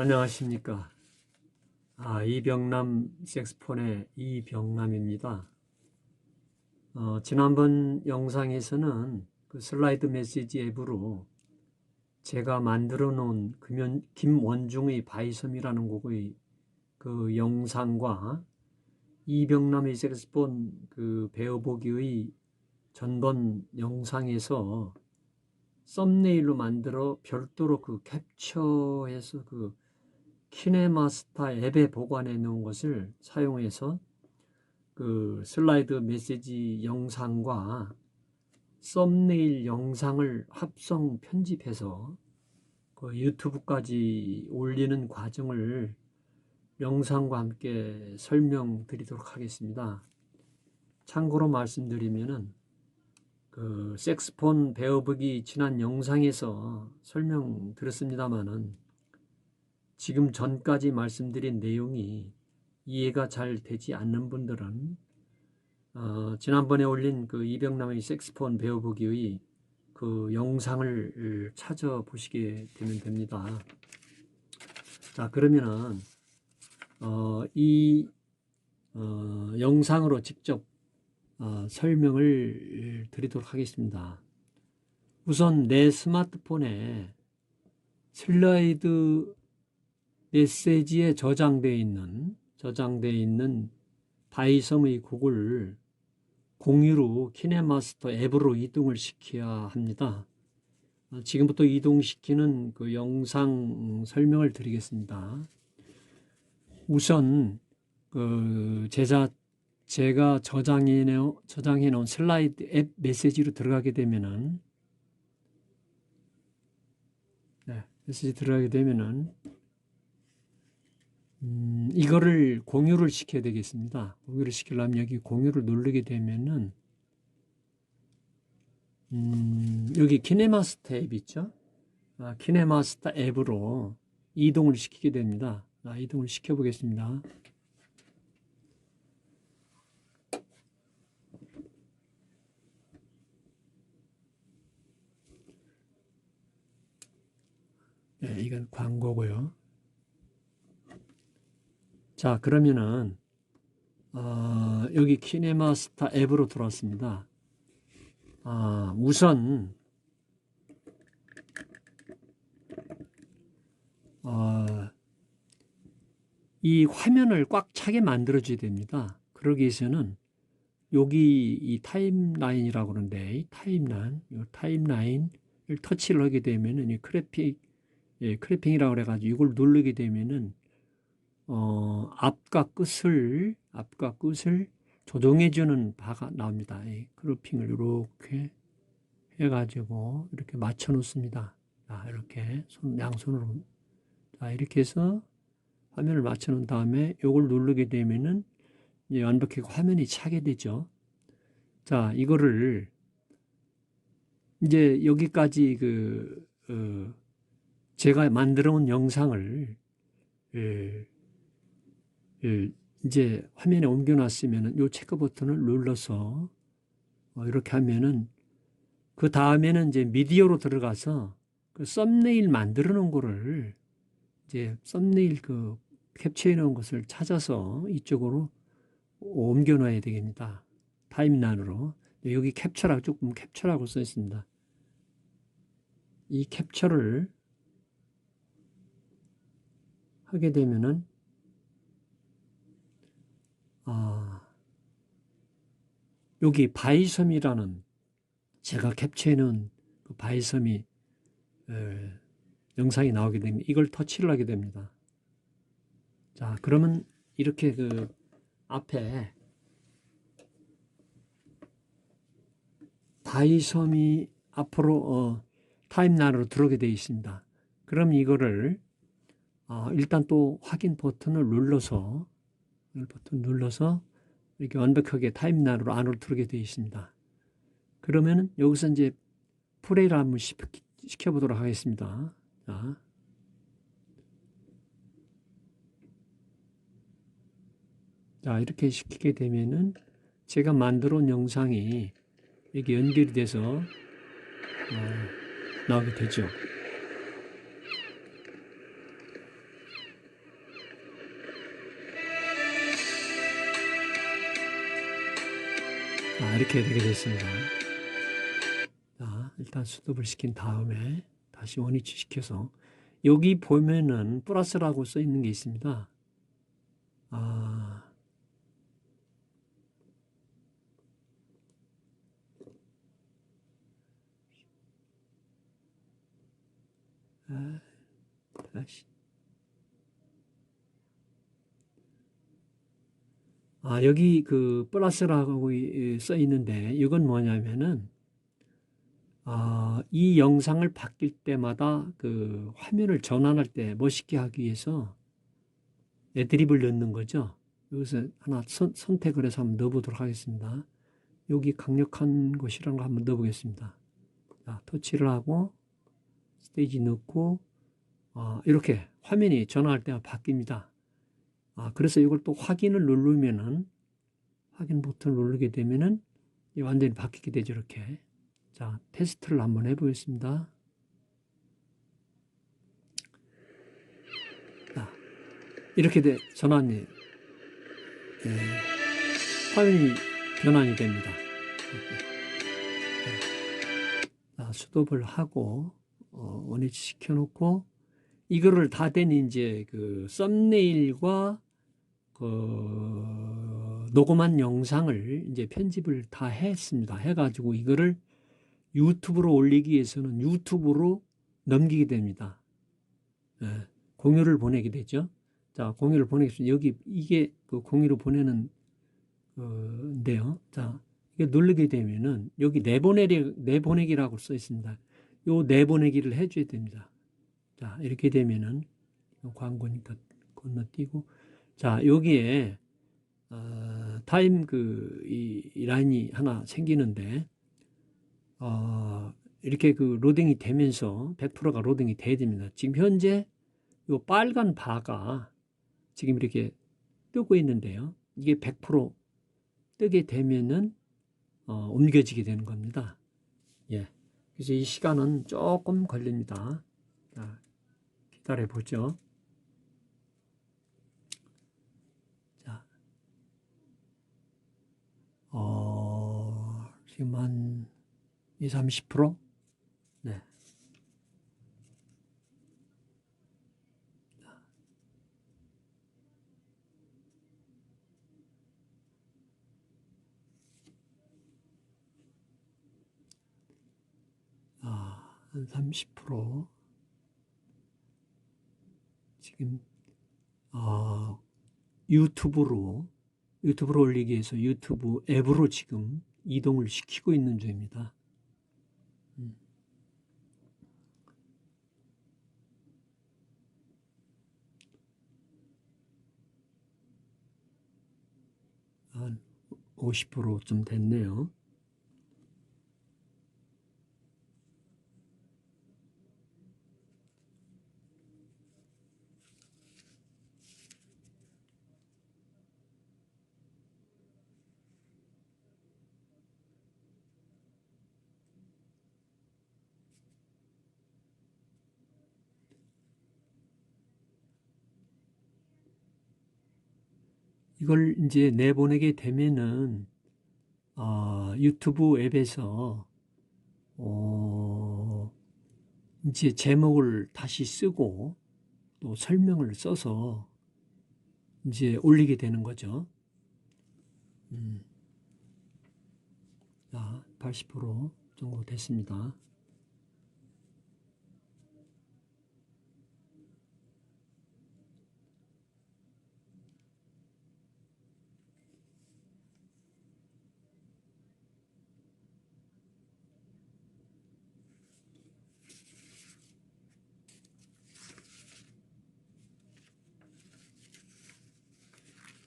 안녕하십니까. 아, 이병남 색스폰의 이병남입니다. 어, 지난번 영상에서는 그 슬라이드 메시지 앱으로 제가 만들어 놓은 금연, 김원중의 바이섬이라는 곡의 그 영상과 이병남의 색스폰 그 배워보기의 전번 영상에서 썸네일로 만들어 별도로 그 캡처해서 그 키네마스터 앱에 보관해 놓은 것을 사용해서 그 슬라이드 메시지 영상과 썸네일 영상을 합성 편집해서 그 유튜브까지 올리는 과정을 영상과 함께 설명드리도록 하겠습니다. 참고로 말씀드리면은 그 색스폰 배워보기 지난 영상에서 설명 드렸습니다마는 지금 전까지 말씀드린 내용이 이해가 잘 되지 않는 분들은 어, 지난번에 올린 그 이병남의 색스폰 배워보기의 그 영상을 찾아보시게 되면 됩니다. 자 그러면은 어, 이 어, 영상으로 직접 어, 설명을 드리도록 하겠습니다. 우선 내 스마트폰에 슬라이드 메시지에 저장되어 있는 저장되어 있는 바이섬의 곡을 공유로 키네마스터 앱으로 이동을 시켜야 합니다. 어, 지금부터 이동시키는 그 영상 설명을 드리겠습니다. 우선 그 제자 제가 저장해 놓은 저장해 놓은 슬라이드 앱 메시지로 들어가게 되면은 네, 메시지 들어가게 되면은 음, 이거를 공유를 시켜야 되겠습니다. 공유를 시키려면 여기 공유를 누르게 되면은 음, 여기 키네마스터 앱 있죠? 아, 키네마스터 앱으로 이동을 시키게 됩니다. 아, 이동을 시켜 보겠습니다. 네, 이건 광고고요. 자, 그러면은 어, 여기 키네마스터 앱으로 들어왔습니다. 아, 우선 어, 이 화면을 꽉 차게 만들어줘야 됩니다. 그러기 위해서는 여기 이 타임라인이라고 그러는데 이 타임라인, 이 타임라인을 터치를 하게 되면은 이 크래픽, 예, 크래핑이라고 그래가지고 이걸 누르게 되면은 어, 앞과 끝을 앞과 끝을 조정해주는 바가 나옵니다. 이 크로핑을 이렇게 해가지고 이렇게 맞춰 놓습니다. 자, 이렇게 손, 양손으로 자, 이렇게 해서 화면을 맞춰 놓은 다음에 이걸 누르게 되면은 이제 완벽하게 화면이 차게 되죠. 자, 이거를 이제 여기까지 그, 어, 제가 만들어 온 영상을, 예, 예, 이제 화면에 옮겨 놨으면은 요 체크 버튼을 눌러서 어, 이렇게 하면은 그 다음에는 이제 미디어로 들어가서 그 썸네일 만들어 놓은 거를 이제 썸네일 그 캡처해 놓은 것을 찾아서 이쪽으로 옮겨 놔야 되겠습니다. 타임라인으로. 여기 캡처라고 조금 캡처라고 써 있습니다. 이 캡처를 하게 되면은 아, 여기 바이섬이라는 제가 캡처해 놓은 그 바이섬이 에, 영상이 나오게 됩니다. 이걸 터치를 하게 됩니다. 자, 그러면 이렇게 그 앞에 바이섬이 앞으로 어, 타임라인으로 들어오게 되어 있습니다. 그럼 이거를 어, 일단 또 확인 버튼을 눌러서 버튼 눌러서 이렇게 완벽하게 타임라인으로 안으로 들어오게 되어 있습니다. 그러면 여기서 이제 플레이를 한번 시켜보도록 하겠습니다. 자. 자, 이렇게 시키게 되면은 제가 만들어 온 영상이 이렇게 연결이 돼서 어, 나오게 되죠. 이렇게 되게 됐습니다. 자, 일단 수습을 시킨 다음에 다시 원위치 시켜서 여기 보면은 플러스라고 써 있는 게 있습니다. 아, 아, 다시. 아, 여기 그 플러스라고 이- 써 있는데 이건 뭐냐면은 아, 이 영상을 바뀔 때마다 그 화면을 전환할 때 멋있게 하기 위해서 애드립을 넣는 거죠. 여기서 하나 선, 선택을 해서 한번 넣어보도록 하겠습니다. 여기 강력한 것이라는 걸 한번 넣어보겠습니다. 자, 터치를 하고 스테이지 넣고 아, 이렇게 화면이 전환할 때가 바뀝니다. 아, 그래서 이걸 또 확인을 누르면은 확인 버튼을 누르게 되면은 이 완전히 바뀌게 되죠, 이렇게. 자, 테스트를 한번 해보겠습니다. 자, 이렇게 돼, 전환이, 예, 화면이 변환이 됩니다. 자, 수도를 하고, 어, 원위치 시켜놓고, 이거를 다 된 이제 그 썸네일과 그 녹음한 영상을 이제 편집을 다 했습니다. 해가지고 이거를 유튜브로 올리기 위해서는 유튜브로 넘기게 됩니다. 예, 공유를 보내게 되죠. 자, 공유를 보내겠습니다. 여기 이게 그 공유를 보내는 어인데요. 자, 이게 누르게 되면은 여기 내보내기 내보내기라고 써 있습니다. 요 내보내기를 해줘야 됩니다. 자, 이렇게 되면은 광고니까 건너뛰고 자, 여기에 어, 타임 그 이, 이 라인이 하나 생기는데 어, 이렇게 그 로딩이 되면서 100%가 로딩이 돼야 됩니다. 지금 현재 요 빨간 바가 지금 이렇게 뜨고 있는데요. 이게 100% 뜨게 되면은 어, 옮겨지게 되는 겁니다. 예. 그래서 이 시간은 조금 걸립니다. 자, 기다려 보죠. 자, 어, 지금 한 20, 30%? 네. 아, 한 30% 지금 아, 유튜브로 유튜브로 올리기 위해서 유튜브 앱으로 지금 이동을 시키고 있는 중입니다. 음. 한 50%좀 됐네요. 이걸 이제 내보내게 되면은 아, 유튜브 앱에서 어, 이제 제목을 다시 쓰고 또 설명을 써서 이제 올리게 되는 거죠. 음. 자, 80% 정도 됐습니다.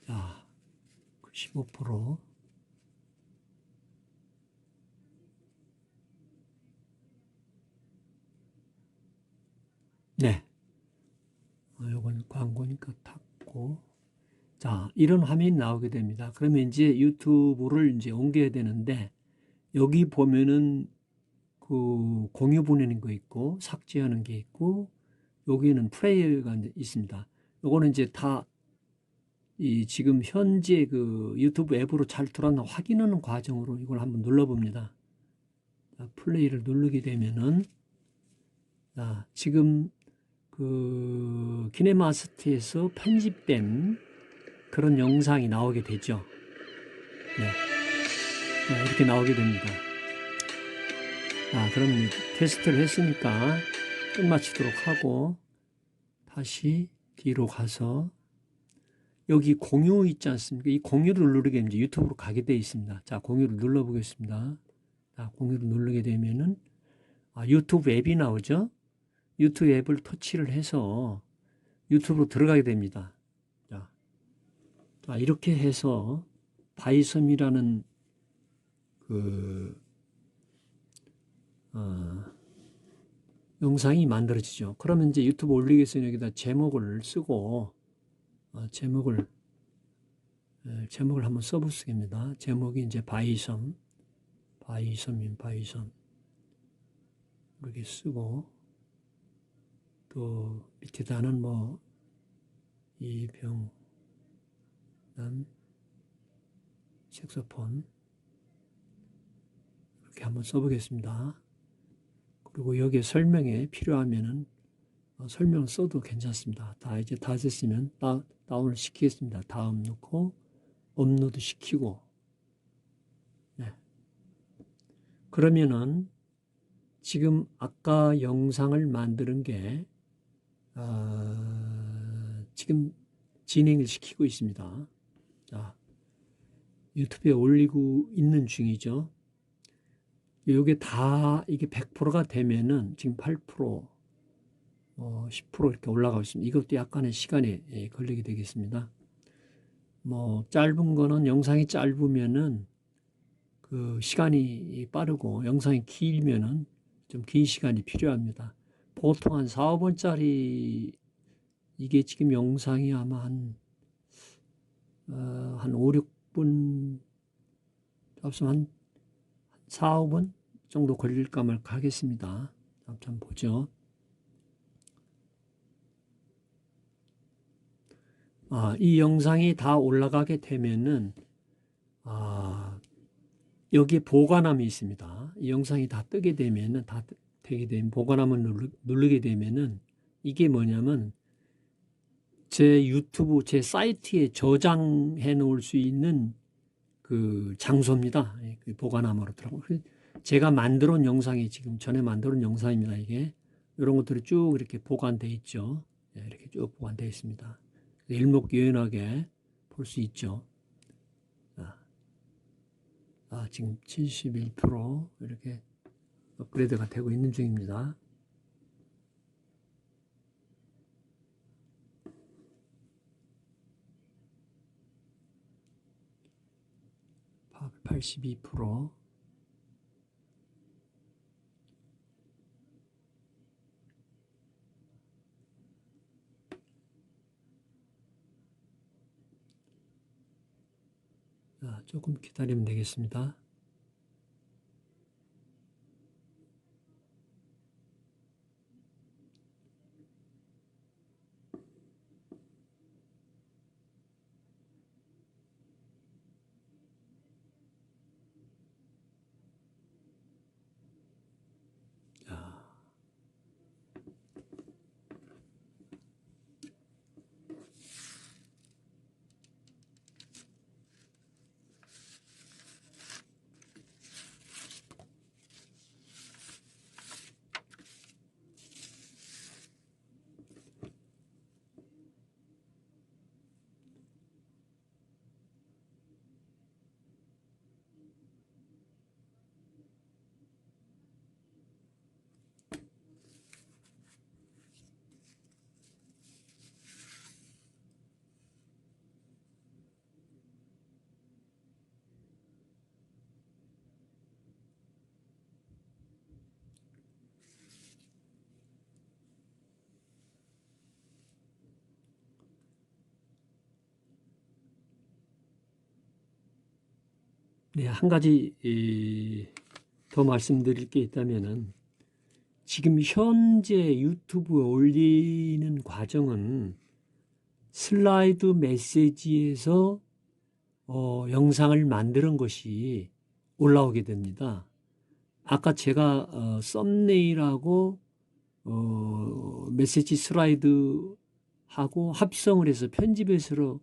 자, 15%. 네. 어, 요건 광고니까 탔고. 자, 이런 화면이 나오게 됩니다. 그러면 이제 유튜브를 이제 옮겨야 되는데, 여기 보면은 그 공유 보내는 거 있고, 삭제하는 게 있고, 여기는 플레이어가 있습니다. 요거는 이제 다 이 지금 현재 그 유튜브 앱으로 잘 들어왔나 확인하는 과정으로 이걸 한번 눌러봅니다. 자, 플레이를 누르게 되면은 자, 지금 그 키네마스트에서 편집된 그런 영상이 나오게 되죠. 네. 네, 이렇게 나오게 됩니다. 아, 그럼 테스트를 했으니까 끝마치도록 하고 다시 뒤로 가서 여기 공유 있지 않습니까? 이 공유를 누르게 되면 유튜브로 가게 되어 있습니다. 자, 공유를 눌러보겠습니다. 자, 공유를 누르게 되면은 아, 유튜브 앱이 나오죠? 유튜브 앱을 터치를 해서 유튜브로 들어가게 됩니다. 자, 자 이렇게 해서 바이섬이라는 그 어, 영상이 만들어지죠. 그러면 이제 유튜브 올리기 위해서 여기다 제목을 쓰고 어, 제목을 에, 제목을 한번 써보겠습니다. 제목이 이제 바이섬, 바이섬인 바이섬 이렇게 쓰고 또 밑에다는 뭐 이병 난 색소폰 이렇게 한번 써보겠습니다. 그리고 여기에 설명에 필요하면은 어, 설명 써도 괜찮습니다. 다 이제 다 됐으면 다, 다운을 시키겠습니다. 다음 넣고 업로드 시키고 네. 그러면은 지금 아까 영상을 만드는 게 아, 지금 진행을 시키고 있습니다. 자, 유튜브에 올리고 있는 중이죠. 이게 다 이게 100%가 되면은 지금 8%, 뭐10% 이렇게 올라가고 있습니다. 이것도 약간의 시간이 예, 걸리게 되겠습니다. 뭐 짧은 거는 영상이 짧으면은 그 시간이 빠르고 영상이 길면은 좀 긴 시간이 필요합니다. 보통 한 4, 5분짜리 이게 지금 영상이 아마 한, 어, 한 5, 6분, 합성 한 4, 5분 정도 걸릴까 말까 하겠습니다. 한번 보죠. 아, 이 영상이 다 올라가게 되면은, 아, 여기에 보관함이 있습니다. 이 영상이 다 뜨게 되면은, 다 뜨- 되게 되면, 보관함을 누르, 누르게 되면은, 이게 뭐냐면, 제 유튜브, 제 사이트에 저장해 놓을 수 있는 그 장소입니다. 예, 그 보관함으로. 그래서 제가 만들어 온 영상이 지금 전에 만들어 온 영상입니다. 이게. 이런 것들이 쭉 이렇게 보관돼 있죠. 예, 이렇게 쭉 보관되어 있습니다. 일목요연하게 볼 수 있죠. 아, 아, 지금 71% 이렇게 업그레이드가 되고 있는 중입니다. 파- 82% 자, 조금 기다리면 되겠습니다. 네, 한 가지 이, 더 말씀드릴 게 있다면은 지금 현재 유튜브에 올리는 과정은 슬라이드 메시지에서 어, 영상을 만드는 것이 올라오게 됩니다. 아까 제가 어, 썸네일하고 어, 메시지 슬라이드 하고 합성을 해서 편집해서 어,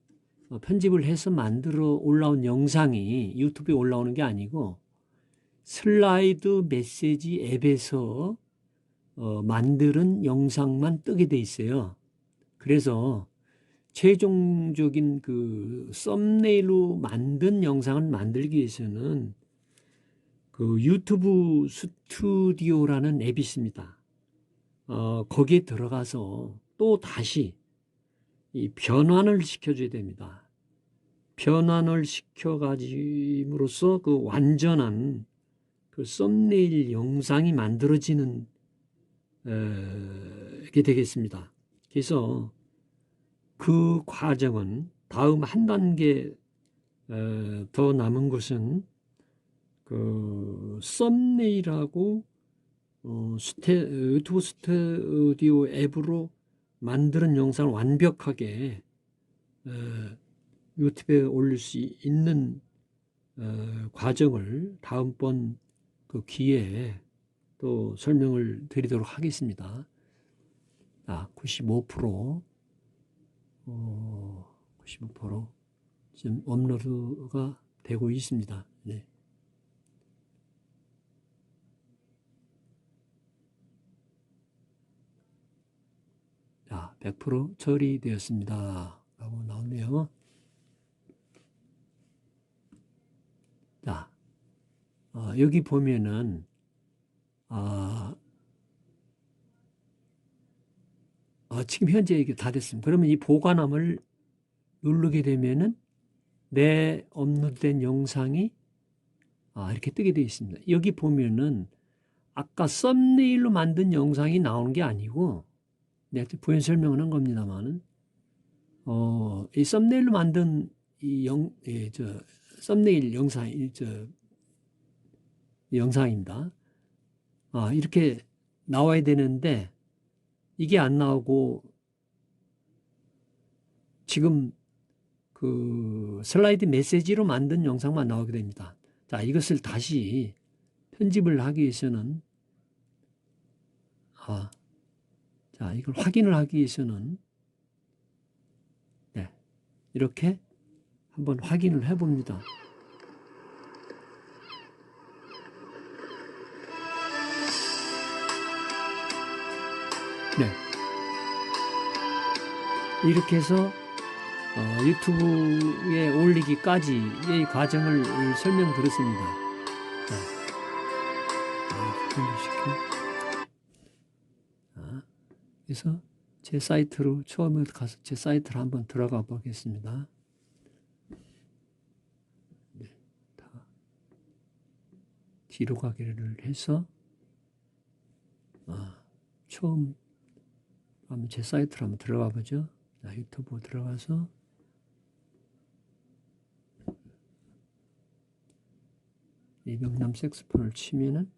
편집을 해서 만들어 올라온 영상이 유튜브에 올라오는 게 아니고 슬라이드 메시지 앱에서 어, 만드는 영상만 뜨게 돼 있어요. 그래서 최종적인 그 썸네일로 만든 영상을 만들기 위해서는 그 유튜브 스튜디오라는 앱이 있습니다. 어, 거기에 들어가서 또 다시 이 변환을 시켜줘야 됩니다. 변환을 시켜가짐으로써 그 완전한 그 썸네일 영상이 만들어지는 에, 게 되겠습니다. 그래서 그 과정은 다음 한 단계 에, 더 남은 것은 그 썸네일하고 어, 스튜디오 앱으로 만드는 영상을 완벽하게 에, 유튜브에 올릴 수 있는 어, 과정을 다음번 그 기회에 또 설명을 드리도록 하겠습니다. 아, 95% 어, 95% 지금 업로드가 되고 있습니다. 네. 자, 100% 처리되었습니다. 라고 나오네요. 자, 어, 여기 보면은, 아, 어, 지금 현재 이게 다 됐습니다. 그러면 이 보관함을 누르게 되면은 내 업로드된 영상이 아, 이렇게 뜨게 되어 있습니다. 여기 보면은 아까 썸네일로 만든 영상이 나오는 게 아니고 내가 부연 설명을 한 겁니다만은 어, 이 썸네일로 만든 이 영, 예, 저 썸네일 영상, 이, 저 영상입니다. 아, 이렇게 나와야 되는데 이게 안 나오고 지금 그 슬라이드 메시지로 만든 영상만 나오게 됩니다. 자, 이것을 다시 편집을 하기 위해서는 아, 자, 이걸 확인을 하기 위해서는 네, 이렇게 한번 확인을 해 봅니다. 네. 이렇게 해서 어, 유튜브에 올리기까지의 과정을 설명드렸습니다. 자, 아, 그래서 제 사이트로 처음에 가서 제 사이트로 한번 들어가 보겠습니다. 네, 다 뒤로 가기를 해서 아, 처음 한번 제 사이트로 한번 들어가 보죠. 자, 유튜브 들어가서 이병남 색스폰을 치면은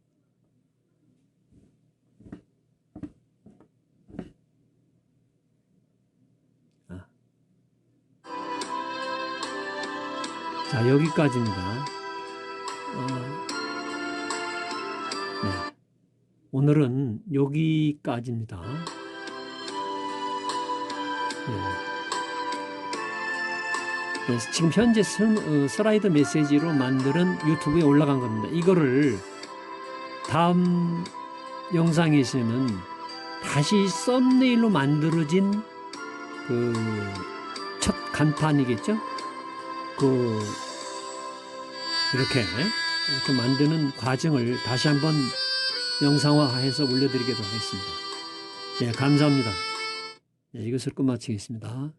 자 여기까지입니다. 어, 네. 오늘은 여기까지입니다. 네. 그래서 지금 현재 스, 어, 슬라이드 메시지로 만드는 유튜브에 올라간 겁니다. 이거를 다음 영상에서는 다시 썸네일로 만들어진 그 첫 간판이겠죠? 그 이렇게 이렇게 만드는 과정을 다시 한번 영상화해서 올려드리도록 하겠습니다. 네, 감사합니다. 네, 이것을 끝마치겠습니다.